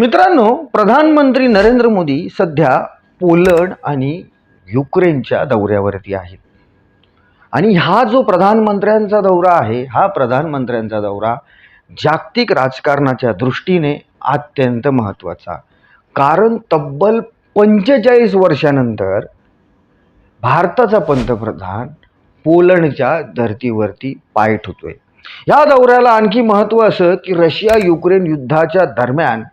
मित्रांनो प्रधानमंत्री नरेंद्र मोदी सध्या पोलंड आणि युक्रेनच्या दौऱ्यावरती आहेत. आणि हा जो प्रधानमंत्र्यांचा दौरा आहे हा प्रधानमंत्र्यांचा दौरा जागतिक राजकारणाच्या दृष्टीने अत्यंत महत्त्वाचा. कारण तब्बल पंचेचाळीस वर्षानंतर भारताचा पंतप्रधान पोलंडच्या धर्तीवरती पाय ठोतोय. या दौऱ्याला आणखी महत्त्व असं की रशिया युक्रेन युद्धाच्या दरम्यान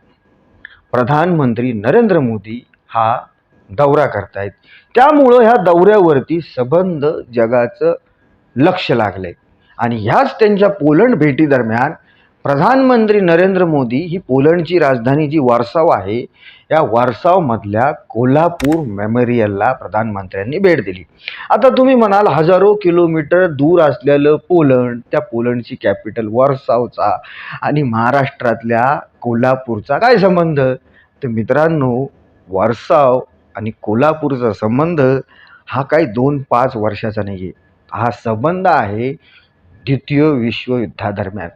प्रधानमंत्री नरेंद्र मोदी हा दौरा करतायत. त्यामुळं ह्या दौऱ्यावरती सबंध जगाचं लक्ष लागलंय. आणि ह्याच त्यांच्या पोलंड भेटीदरम्यान प्रधानमंत्री नरेंद्र मोदी ही पोलंडची राजधानी जी वारसाव आहे या वारसावमधल्या कोल्हापूर मेमोरियलला प्रधानमंत्र्यांनी भेट दिली. आता तुम्ही म्हणाल हजारो किलोमीटर दूर असलेलं पोलंड त्या पोलंडची कॅपिटल वारसावचा आणि महाराष्ट्रातल्या कोल्हापूरचा काय संबंध? तर मित्रांनो वारसाव आणि कोल्हापूरचा संबंध हा काही दोन पाच वर्षाचा नाही आहे हा संबंध आहे द्वितीय विश्वयुद्धादरम्यान.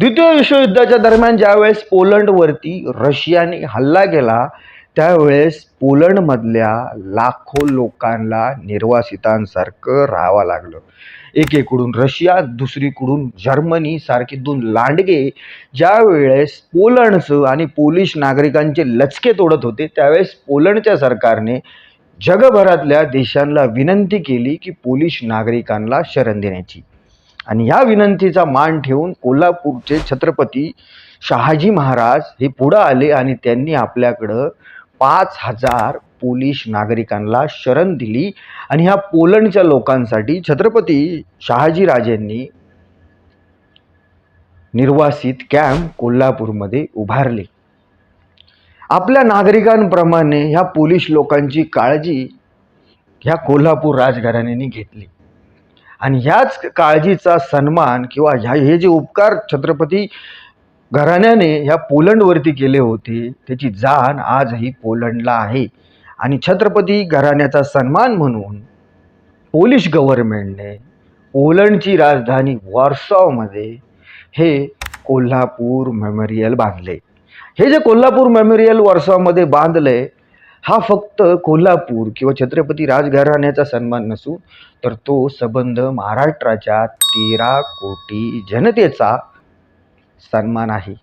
द्वितीय विश्वयुद्धाच्या दरम्यान ज्यावेळेस पोलंडवरती रशियाने हल्ला केला त्यावेळेस पोलंडमधल्या लाखो लोकांना निर्वासितांसारखं राहावं लागलं. एकीकडून रशिया दुसरीकडून जर्मनी सारखी दोन लांडगे ज्या वेळेस पोलंडचं आणि पोलिश नागरिकांचे लचके तोडत होते त्यावेळेस पोलंडच्या सरकारने जगभरातल्या देशांना विनंती केली की पोलिश नागरिकांना शरण देण्याची. आणि ह्या विनंतीचा मान ठेवून कोल्हापूरचे छत्रपती शहाजी महाराज हे पुढं आले आणि त्यांनी आपल्याकडं पाच हजार पोलिश नागरिकांना शरण दिली. आणि ह्या पोलंडच्या लोकांसाठी छत्रपती शहाजीराजेंनी निर्वासित कॅम्प कोल्हापूरमध्ये उभारले. आपल्या नागरिकांप्रमाणे ह्या पोलिश लोकांची काळजी ह्या कोल्हापूर राजघराण्याने घेतली. आणि ह्याच काळजीचा सन्मान किंवा ह्या हे जे उपकार छत्रपती घराण्याने ह्या पोलंडवरती केले होते त्याची जाण आजही पोलंडला आहे. आणि छत्रपती घराण्याचा सन्मान म्हणून पोलिश गव्हर्नमेंटने पोलंडची राजधानी वॉर्सॉमध्ये हे कोल्हापूर मेमोरियल बांधले. हे जे कोल्हापूर मेमोरियल वॉर्सॉमध्ये बांधले हा फक्त कोल्हापूर किंवा छत्रपती राजघराण्याचा सन्मान नसून तर तो संबंध महाराष्ट्राच्या तेरा कोटी जनतेचा सन्मान आहे.